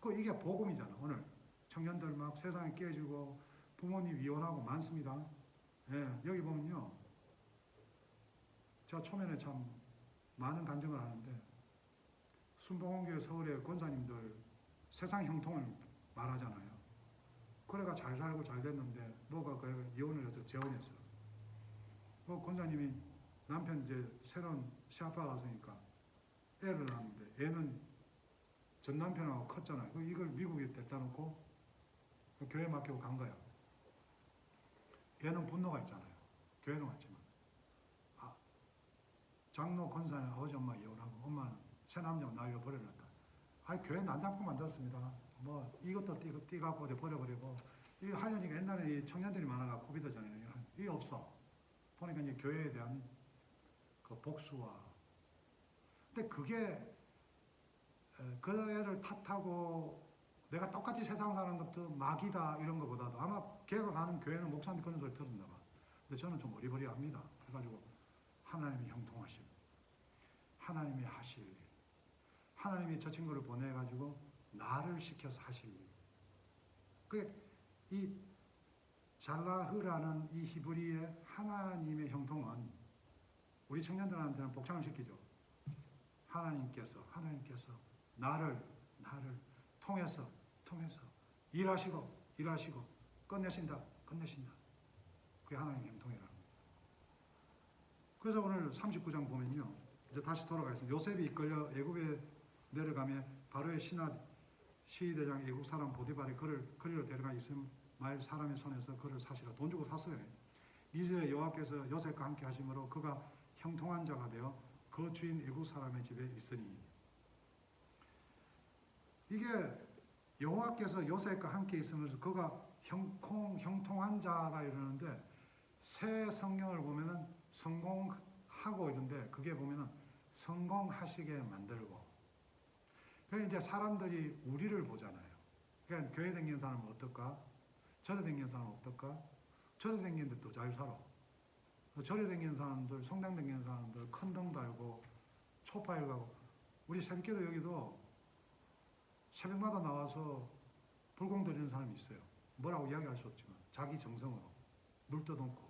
그 이게 복음이잖아. 오늘 청년들 막 세상에 깨지고 부모님 이혼하고 많습니다. 예, 여기 보면요. 제가 초면에 참 많은 간증을 하는데 순봉원교회 서울의 권사님들 세상 형통을 말하잖아요. 그래가 잘 살고 잘 됐는데 뭐가 그 이혼을 해서 재혼했어. 그 권사님이 남편 이제 새로운 시아빠 갔으니까 애를 낳았는데 애는 전 남편하고 컸잖아요. 그 이걸 미국에 데려다 놓고 그 교회 맡기고 간 거야. 얘는 분노가 있잖아요. 교회는 왔지만. 아, 장로 권사는 아버지 엄마 이혼하고 엄마는 새 남자 날려 버려놨다. 아, 교회 난장품 만들었습니다. 뭐 이것도 띠, 띠 갖고 어디 버려버리고 이 하려니까 옛날에 이 청년들이 많아가 코비드잖아요. 이게 없어. 보니까 이제 교회에 대한 그 복수와 근데 그게 에, 그 애를 탓하고 내가 똑같이 세상 사는 것도 막이다 이런 것보다도 아마 걔가 가는 교회는 목사님 그런 소리 들었나 봐. 근데 저는 좀 어리버리합니다. 해가지고 하나님이 형통하심, 하나님이 하실 일, 하나님이 저 친구를 보내가지고 나를 시켜서 하실 일. 그이 잘라흐라는 이 히브리의 하나님의 형통은 우리 청년들한테는 복창을 시키죠. 하나님께서 하나님께서 나를 나를 통해서 통해서 일하시고 일하시고 끝내신다 끝내신다. 그게 하나님 형통이라는 거예요. 그래서 오늘 39장 보면요. 이제 다시 돌아가겠습니다. 요셉이 이끌려 애굽에 내려가며 바로의 신하 시대장 애국 사람 보디발이 그를 그리로 데려가 이스마엘 사람의 손에서 그를 사시라 돈 주고 샀어요. 이스라엘 여호와께서 요셉과 함께 하심으로 그가 형통한 자가 되어 그 주인 애국 사람의 집에 있으니 이게 여호와께서 요셉과 함께 있으면서 그가 형통 형통한 자가 이러는데 새 성경을 보면은 성공하고 이런데 그게 보면은 성공하시게 만들고 그 이제 사람들이 우리를 보잖아요. 그러니까 교회 다니는 사람은 어떨까? 절에 다니는 사람은 어떨까? 절에 다니는데 더 잘 살아. 절에 다니는 사람들, 성당 다니는 사람들 큰 등 달고 초파일 가고 우리 새벽기도 여기도 새벽마다 나와서 불공 드리는 사람이 있어요. 뭐라고 이야기할 수 없지만 자기 정성으로 물 떠놓고.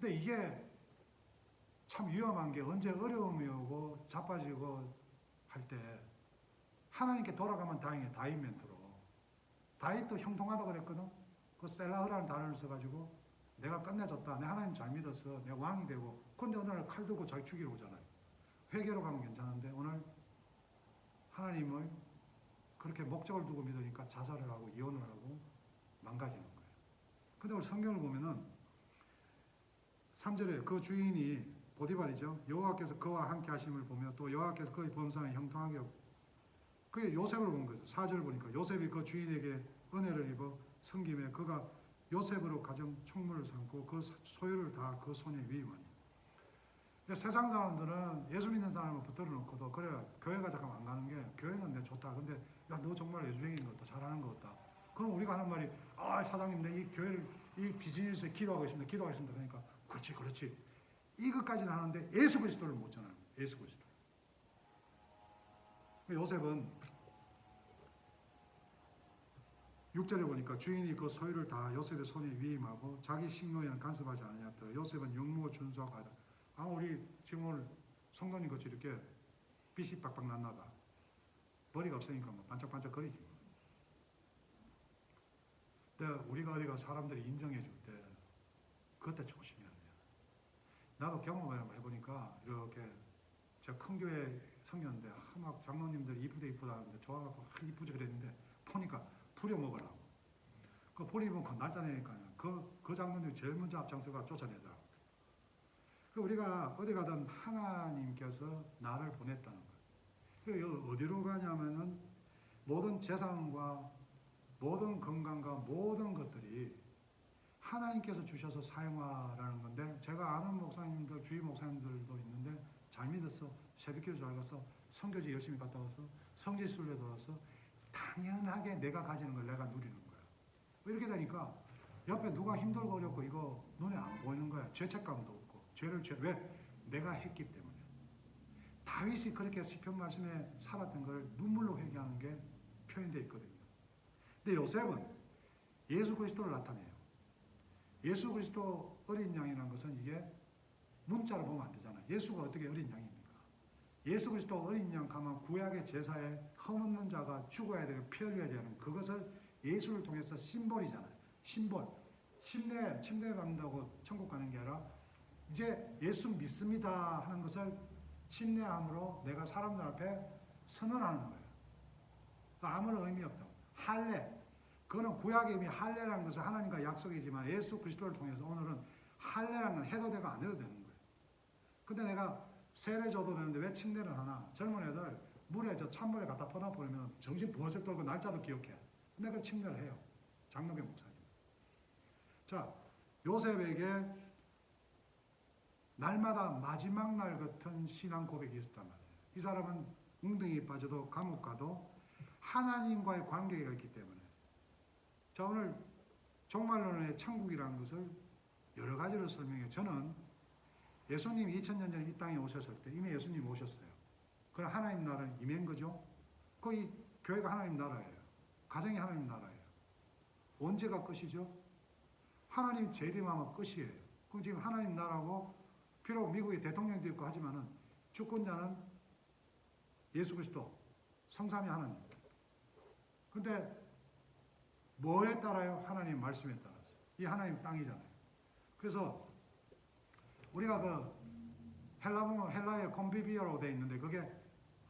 근데 이게 참 위험한 게 언제 어려움이 오고 자빠지고 할 때 하나님께 돌아가면 다행이에요. 다윗 멘트로. 다윗도 형통하다 그랬거든. 그 셀라흐라는 단어를 써가지고 내가 끝내줬다. 내 하나님 잘 믿었어. 내가 왕이 되고. 근데 날칼 들고 자기 죽이러 오잖아요. 회개로 가면 괜찮은데 오늘 하나님을 그렇게 목적을 두고 믿으니까 자살을 하고 이혼을 하고 망가지는 거예요. 근데 우리 성경을 보면은 3절에 그 주인이 보디발이죠. 여호와께서 그와 함께 하심을 보며 또 여호와께서 그의 범상에 형통하게 그게 요셉을 본 거죠. 4절 보니까 요셉이 그 주인에게 은혜를 입어 섬김에 그가 요셉으로 가정 총무를 삼고 그 소유를 다 그 손에 위임하니. 세상 사람들은 예수 믿는 사람을 붙들어 놓고도 그래 교회가 잠깐 안 가는 게 교회는 내 좋다. 근데 야 너 정말 예수쟁인 것 같다. 잘하는 것 같다. 그럼 우리가 하는 말이 아 사장님 내 이 교회를 이 비즈니스에 기도하고 있습니다. 기도하고 있습니다. 그러니까 그렇지 그렇지 이것까지는 하는데 예수 그리스도를 못 전하는 거예요. 예수 그리스도. 요셉은 6절에 보니까 주인이 그 소유를 다 요셉의 손에 위임하고 자기 식노에는 간섭하지 아니하더라. 요셉은 영무와 준수하고 하다. 아 우리 지금 오늘 성도님 같이 이렇게 빛이 빡빡 났나 봐. 머리가 없으니까 뭐 반짝반짝 거리지. 근데 우리가 어디가 사람들이 인정해 줄 때 그때 조심해야 돼요. 나도 경험을 해보니까 이렇게 제가 큰 교회 성년인데 아, 막 장로님들 이쁘다 이쁘다 하는데 좋아갖고 아, 이쁘지 그랬는데 보니까 부려 먹으라고. 그 부려 먹고 날짜 내니까 그, 그 장로님이 제일 먼저 앞장서가 쫓아내더라고. 그 우리가 어디 가든 하나님께서 나를 보냈다는 거예요. 그 어디로 가냐면은 모든 재산과 모든 건강과 모든 것들이 하나님께서 주셔서 사용하라는 건데 제가 아는 목사님들 주위 목사님들도 있는데 잘 믿었어 새벽기도 잘 갔어 성교지 열심히 갔다 왔어 성지 순례도 왔어 당연하게 내가 가지는 걸 내가 누리는 거야. 이렇게 되니까 옆에 누가 힘들고 어렵고 이거 눈에 안 보이는 거야. 죄책감도 죄를 죄 왜? 내가 했기 때문에 다윗이 그렇게 시편 말씀에 살았던 걸 눈물로 회개하는 게 표현되어 돼 있거든요. 근데 요셉은 예수 그리스도를 나타내요. 예수 그리스도 어린 양이라는 것은 이게 문자로 보면 안 되잖아요. 예수가 어떻게 어린 양입니까? 예수 그리스도 어린 양 가면 구약의 제사에 흠없는 자가 죽어야 되고 피 흘려야 되는 그것을 예수를 통해서 심볼이잖아요. 심볼. 침대 침대에 간다고 천국 가는 게 아니라 이제 예수 믿습니다 하는 것을 침례함으로 내가 사람들 앞에 선언하는 거예요. 아무런 의미 없다고. 할례. 그거는 구약의 이미 할례라는 것은 하나님과 약속이지만 예수 그리스도를 통해서 오늘은 할례라는 건 해도 되고 안 해도 되는 거예요. 근데 내가 세례 줘도 되는데 왜 침례를 하나? 젊은 애들 물에 저 찬물에 갖다 퍼놔버리면 정신 부어쩍 돌고 날짜도 기억해. 근데 그걸 침례를 해요. 장로교 목사님. 자, 요셉에게 날마다 마지막 날 같은 신앙 고백이 있었단 말이에요. 이 사람은 웅덩이에 빠져도 감옥 가도 하나님과의 관계가 있기 때문에. 자, 오늘 종말론의 천국이라는 것을 여러 가지로 설명해. 저는 예수님이 2000년 전에 이 땅에 오셨을 때 이미 예수님이 오셨어요. 그럼 하나님 나라는 임한 거죠. 거의 교회가 하나님 나라예요. 가정이 하나님 나라예요. 언제가 끝이죠? 하나님 재림하면 끝이에요. 그럼 지금 하나님 나라고 비록 미국의 대통령도 있고 하지만은 주권자는 예수 그리스도 성삼위 하나님. 근데 뭐에 따라요? 하나님 말씀에 따라서. 이 하나님 땅이잖아요. 그래서 우리가 그 헬라 보면 헬라의 콤비비어라고 돼 있는데 그게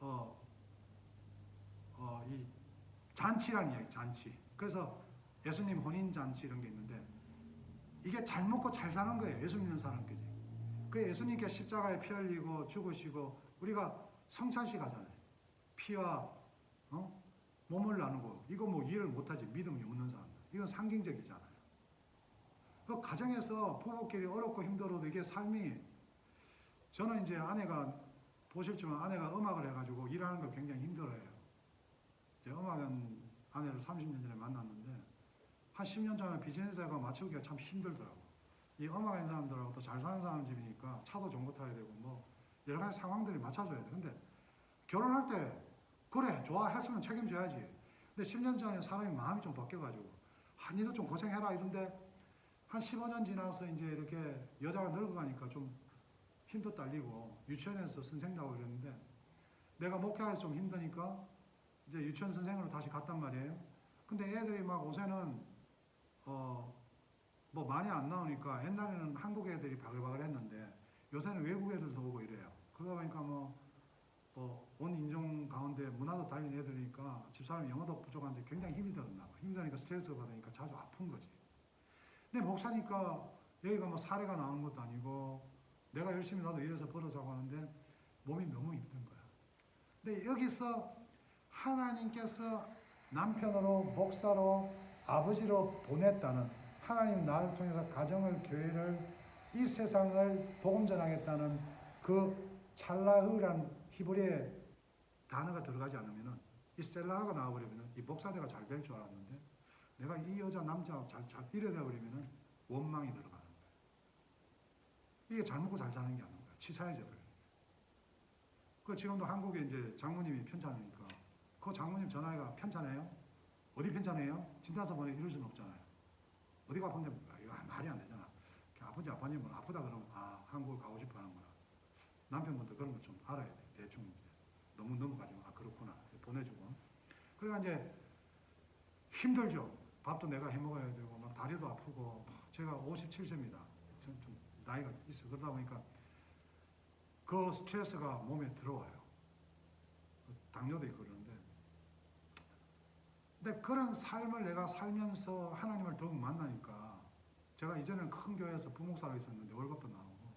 어, 어, 이 잔치라는 이야기, 잔치. 그래서 예수님 혼인 잔치 이런 게 있는데 이게 잘 먹고 잘 사는 거예요. 예수 믿는 사람끼리. 그 예수님께 십자가에 피 흘리고 죽으시고 우리가 성찬식 하잖아요. 피와 어? 몸을 나누고 이거 뭐 이해를 못하지 믿음이 없는 사람. 이건 상징적이잖아요. 그 가정에서 부부끼리 어렵고 힘들어도 이게 삶이 저는 이제 아내가 보실지만 아내가 음악을 해가지고 일하는 걸 굉장히 힘들어해요. 이제 음악은 아내를 30년 전에 만났는데 한 10년 전에 비즈니스가 맞추기가 참 힘들더라고. 이 음악하는 사람들하고 또 잘 사는 사람 집이니까 차도 좋은 거 타야 되고 뭐 여러 가지 상황들이 맞춰줘야 돼. 근데 결혼할 때 그래 좋아했으면 책임져야지. 근데 10년 전에 사람이 마음이 좀 바뀌어가지고 아 니도 좀 고생해라 이런데 한 15년 지나서 이제 이렇게 여자가 늙어가니까 좀 힘도 딸리고 유치원에서 선생도 하고 이랬는데 내가 목회하기 좀 힘드니까 이제 유치원 선생으로 다시 갔단 말이에요. 근데 애들이 막 요새는 어 뭐 많이 안 나오니까 옛날에는 한국 애들이 바글바글 했는데 요새는 외국 애들도 오고 이래요. 그러다 보니까 뭐 뭐 온 인종 가운데 문화도 달린 애들이니까 집사람 영어도 부족한데 굉장히 힘이 들었나 봐. 힘드니까 스트레스 받으니까 자주 아픈 거지. 근데 목사니까 여기가 뭐 사례가 나오는 것도 아니고 내가 열심히 나도 일해서 벌어자고 하는데 몸이 너무 힘든 거야. 근데 여기서 하나님께서 남편으로 목사로 아버지로 보냈다는 하나님 나를 통해서 가정을 교회를 이 세상을 복음 전하겠다는 그 찰라흐란 히브리의 단어가 들어가지 않으면은 이 셀라하가 나와버리면은 이 목사대가 잘 될 줄 알았는데 내가 이 여자 남자 잘, 잘 이래 돼버리면은 원망이 들어가는 거예요. 이게 잘 먹고 잘 사는 게 아닌 거야. 치사해져 버려요. 그 지금도 한국에 이제 장모님이 편찮으니까 그 장모님 전화가 편찮아요? 어디 편찮아요? 진단서 보내 이럴 수는 없잖아요. 어디가 아픈데 아, 이거 말이 안 되잖아. 아픈지 아파님은 아프다 그러면 아 한국을 가고 싶어 하는구나. 남편분도 그런 걸좀 알아야 돼. 대충 너무 넘어가지 마. 아 그렇구나. 보내주고. 그러니까 이제 힘들죠. 밥도 내가 해 먹어야 되고 막 다리도 아프고 제가 57세입니다. 좀, 좀 나이가 있어 그러다 보니까 그 스트레스가 몸에 들어와요. 당뇨도 있고 그러는데. 근데 그런 삶을 내가 살면서 하나님을 더욱 만나니까 제가 이전에는 큰 교회에서 부목사로 있었는데 월급도 나오고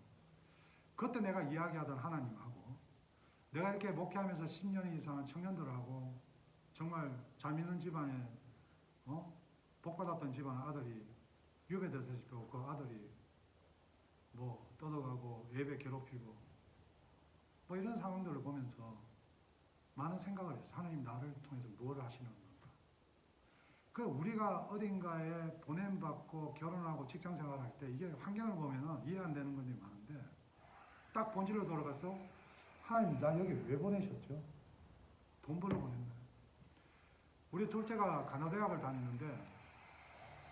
그때 내가 이야기하던 하나님하고 내가 이렇게 목회하면서 10년 이상 청년들하고 정말 잘 믿는 집안에 어? 복받았던 집안 아들이 유배되다시피 그 아들이 뭐 떠들어가고 예배 괴롭히고 뭐 이런 상황들을 보면서 많은 생각을 했어요. 하나님 나를 통해서 무엇을 하시는 건가? 그 우리가 어딘가에 보냄받고 결혼하고 직장 생활할 때 이게 환경을 보면은 이해 안 되는 것들이 많은데 딱 본질로 돌아가서 하나님 나 여기 왜 보내셨죠? 돈 벌러 보냈나요? 우리 둘째가 간호대학을 다니는데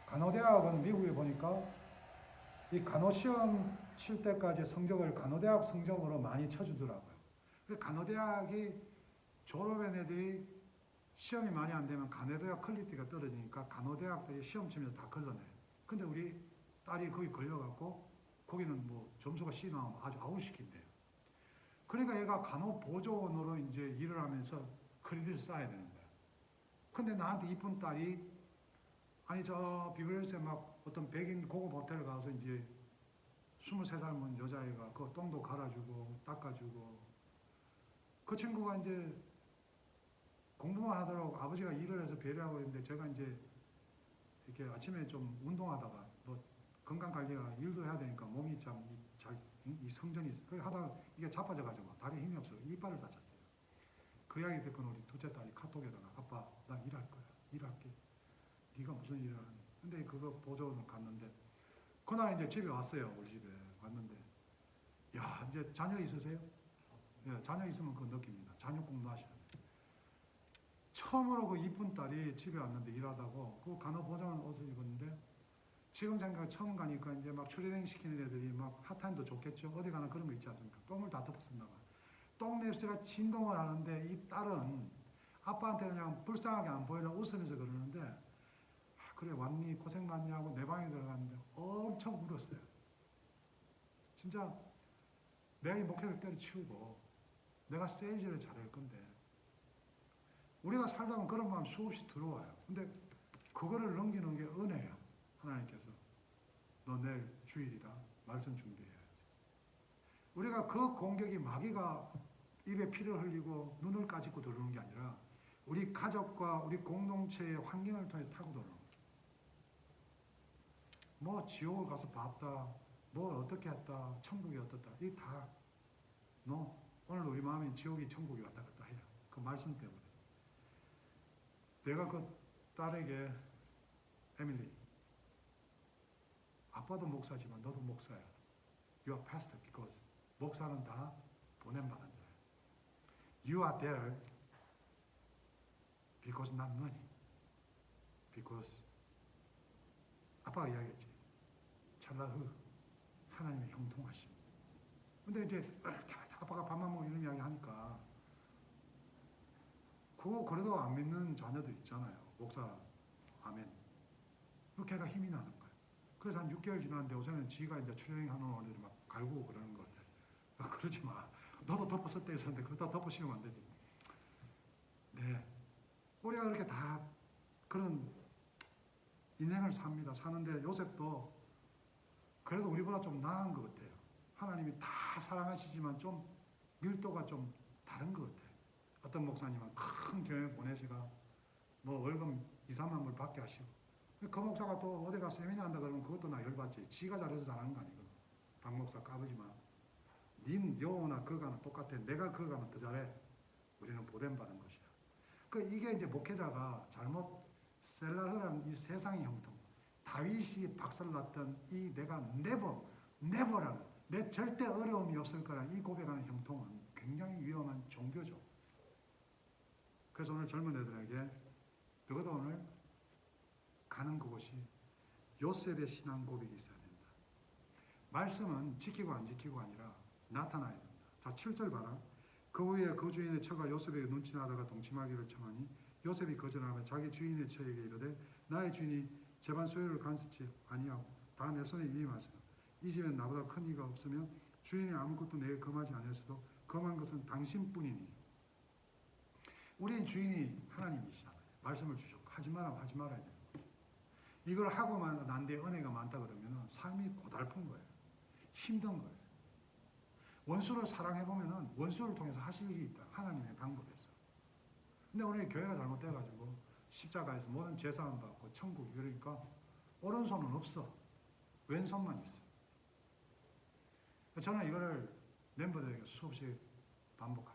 간호대학은 미국에 보니까 이 간호시험 칠 때까지 성적을 간호대학 성적으로 많이 쳐주더라고요. 그 간호대학이 졸업한 애들이 시험이 많이 안 되면 간호대학 퀄리티가 떨어지니까 간호대학들이 시험 치면서 다 걸러내요. 근데 우리 딸이 거기 걸려갖고 거기는 뭐 점수가 C 나오면 아주 아웃시킨대요. 그러니까 얘가 간호보조원으로 이제 일을 하면서 크레딧을 쌓아야 되는데. 근데 나한테 이쁜 딸이 아니 저 비브리스에 막 어떤 백인 고급 호텔 가서 이제 23살 먹은 여자애가 그 똥도 갈아주고 닦아주고 그 친구가 이제 공부만 하더라고 아버지가 일을 해서 배려하고 있는데 제가 이제 이렇게 아침에 좀 운동하다가 뭐 건강 관리가 일도 해야 되니까 몸이 참잘이 성전이 그 하다가 이게 자빠져 가지고 다리에 힘이 없어 이빨을 다쳤어요. 그 이야기 듣고 우리 둘째 딸이 카톡에다가 아빠 나 일할 거야 일할게. 네가 무슨 일을 하니? 근데 그거 보조원을 갔는데 그날 이제 집에 왔어요 우리 집에 왔는데 야 이제 자녀 있으세요? 예, 자녀 있으면 그거 느낍니다. 자녀 돼요. 처음으로 그 이쁜 딸이 집에 왔는데 일하다고 그 간호보조원 옷을 입었는데 지금 생각 처음 가니까 이제 막 추리닝 시키는 애들이 막 핫타임도 좋겠죠. 어디 가나 그런 거 있지 않습니까? 똥을 다 덮었었나 봐. 똥 냄새가 진동을 하는데 이 딸은 아빠한테 그냥 불쌍하게 안 보이려 웃으면서 그러는데 아, 그래 왔니 고생 많니 하고 내 방에 들어갔는데 엄청 울었어요. 진짜 내가 이 목회를 때려치우고 내가 세일즈를 잘할 건데 우리가 살다 보면 그런 마음 수없이 들어와요. 근데 그거를 넘기는 게 은혜야. 하나님께서 너 내일 주일이다. 말씀 준비해야지. 우리가 그 공격이 마귀가 입에 피를 흘리고 눈을 까짓고 들어오는 게 아니라 우리 가족과 우리 공동체의 환경을 통해 타고 들어오는 거죠. 뭐 지옥을 가서 봤다. 뭘 어떻게 했다. 천국이 어떻다. 이게 다 너. 오늘 우리 마음이 지옥이 천국이 왔다 갔다 해요. 그 말씀 때문에. 내가 그 딸에게 에밀리 아빠도 목사지만 너도 목사야. You are pastor because 목사는 다 보냄받은 자야. You are there because not money. Because 아빠가 이야기했지. 찰나흐 하나님의 형통하심. 근데 이제 아빠가 밥만 먹고 이런 이야기 하니까 그거 그래도 안 믿는 자녀들 있잖아요. 목사 아멘. 그 걔가 힘이 나는 거예요. 그래서 한 6개월 지났는데 요새는 지가 이제 출연하는 오늘 막 갈고 그러는 것 같아요. 아, 그러지 마. 너도 덮었을 때 있었는데 그러다 덮으시면 안 되지. 네. 우리가 그렇게 다 그런 인생을 삽니다. 사는데 요셉도 그래도 우리보다 좀 나은 것 같아요. 하나님이 다 사랑하시지만 좀 밀도가 좀 다른 것 같아요. 어떤 목사님은 큰 교회 보내시가 뭐 월급 2, 3만 불 받게 하시고 그 목사가 또 어디 가 세미나 한다 그러면 그것도 나 열받지. 지가 잘해서 잘하는 거 아니거든. 박 목사 까불지 마. 닌 여호나 그가는 똑같아. 내가 그가는 더 잘해. 우리는 보냄 받은 것이야. 그 이게 이제 목회자가 잘못 셀라흐라는 이 세상의 형통, 다윗이 박살났던 이 내가 never, never라는 내 절대 어려움이 없을 거라는 이 고백하는 형통은 굉장히 위험한 종교죠. 그래서 오늘 젊은 애들에게 너도 오늘 가는 그곳이 요셉의 신앙 고백이 있어야 된다. 말씀은 지키고 안 지키고 아니라 나타나야 된다. 자, 7절 봐라. 그 후에 그 주인의 처가 요셉에게 눈치나다가 동침하기를 청하니 요셉이 거절하며 자기 주인의 처에게 이르되 나의 주인이 제반 소유를 간섭지 아니하고 다 내 손에 위임하시라. 이 집엔 나보다 큰 이가 없으며 주인이 아무것도 내게 금하지 아니했어도 금한 것은 당신뿐이니 우리 주인이 하나님이시잖아요. 말씀을 주셨고 하지 마라 하지 말아야 돼요. 이걸 하고만 난데 은혜가 많다 그러면 삶이 고달픈 거예요. 힘든 거예요. 원수를 사랑해 보면은 원수를 통해서 하실 일이 있다. 하나님의 방법에서. 근데 오늘 교회가 잘못돼 가지고 십자가에서 모든 제사함 받고 천국 그러니까 오른손은 없어. 왼손만 있어. 저는 이거를 멤버들에게 수없이 반복하죠.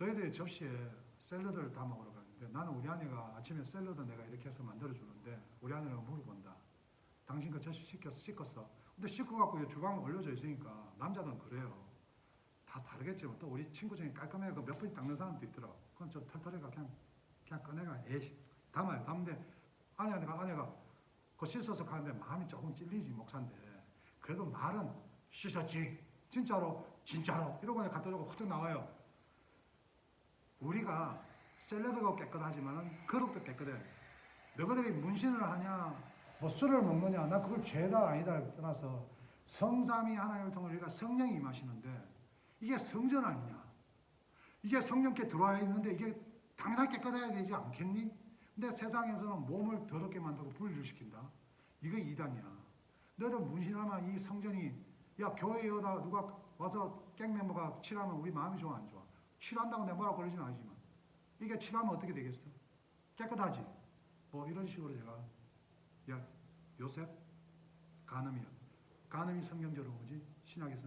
너희들이 접시에 샐러드를 다 먹으러 가는데 나는 우리 아내가 아침에 샐러드 내가 이렇게 해서 만들어 주는데 우리 아내가 물어본다. 당신 그 접시 씻겼, 씻었어. 근데 씻고 갖고 주방에 올려져 있으니까 남자들은 그래요. 다 다르겠지만 또 우리 친구 중에 깔끔하게 그 몇 번씩 닦는 사람도 있더라고. 말은 좀 털털해가 그냥 그냥 꺼내가 에이 담아요 담는데 아내가 아내가 그 씻어서 가는데 마음이 조금 찔리지 목사인데 그래도 말은 씻었지 진짜로 진짜로 이러고 그냥 갖다 주고 후딱 나와요 우리가 샐러드가 깨끗하지만은 그릇도 깨끗해 너희들이 문신을 하냐 뭐 술을 먹느냐 나 그걸 죄다 아니다를 떠나서 성삼위 하나님을 통해 우리가 성령이 임하시는데 이게 성전 아니냐 이게 성령께 들어와 있는데 이게 당연하게 깨끗해야 되지 않겠니? 근데 세상에서는 몸을 더럽게 만들고 분리를 시킨다. 이거 이단이야. 너희들 문신하면 이 성전이 야 교회 여다 누가 와서 깽멤버가 칠하면 우리 마음이 좋아 안 좋아? 칠한다고 내 뭐라 그러진 않지만 이게 칠하면 어떻게 되겠어? 깨끗하지. 뭐 이런 식으로 제가 야 요셉 가늠이야. 가늠이 성경적으로 뭐지? 신학에서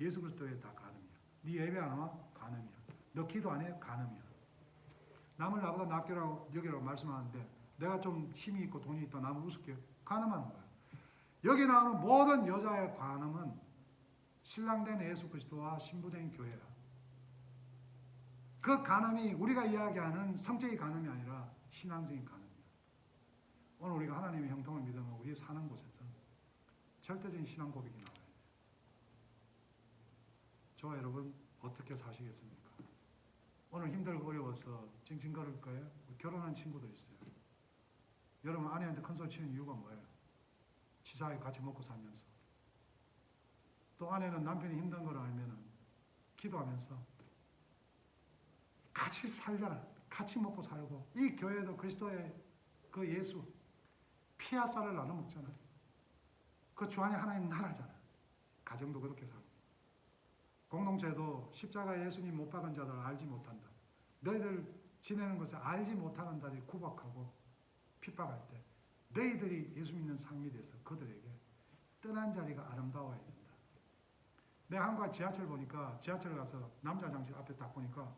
예수 그리스도의 다 가늠이야. 네 예배 안 하면 가늠이야. 너 기도 안 해? 가늠이야. 남을 나보다 낫게라고 여기라고 말씀하는데 내가 좀 힘이 있고 돈이 있다 남을 우습게 가늠하는 거야. 여기 나오는 모든 여자의 관음은 신랑된 예수 그리스도와 신부된 교회야. 그 간음이 우리가 이야기하는 성적인 간음이 아니라 신앙적인 간음이야. 오늘 우리가 하나님의 형통을 믿으면 우리 사는 곳에서 절대적인 신앙 고백이 나와야 돼. 저와 여러분 어떻게 사시겠습니까? 오늘 힘들고 어려워서 찡찡거릴 거예요? 결혼한 친구들 있어요. 여러분 아내한테 큰 소리 치는 이유가 뭐예요? 치사하게 같이 먹고 살면서. 또 아내는 남편이 힘든 걸 알면은 기도하면서 같이 살잖아. 같이 먹고 살고 이 교회도 그리스도의 그 예수 피아살을 나눠 먹잖아. 그 주 안에 하나님 나라잖아. 가정도 그렇게 살고. 공동체도 십자가 예수님 못 박은 자들 알지 못한다. 너희들 지내는 것을 알지 못하는 자들이 구박하고 핍박할 때 너희들이 예수 믿는 상이 돼서 그들에게 떠난 자리가 아름다워야 된다. 내가 한과 지하철 보니까 지하철 가서 남자 화장실 앞에 딱 보니까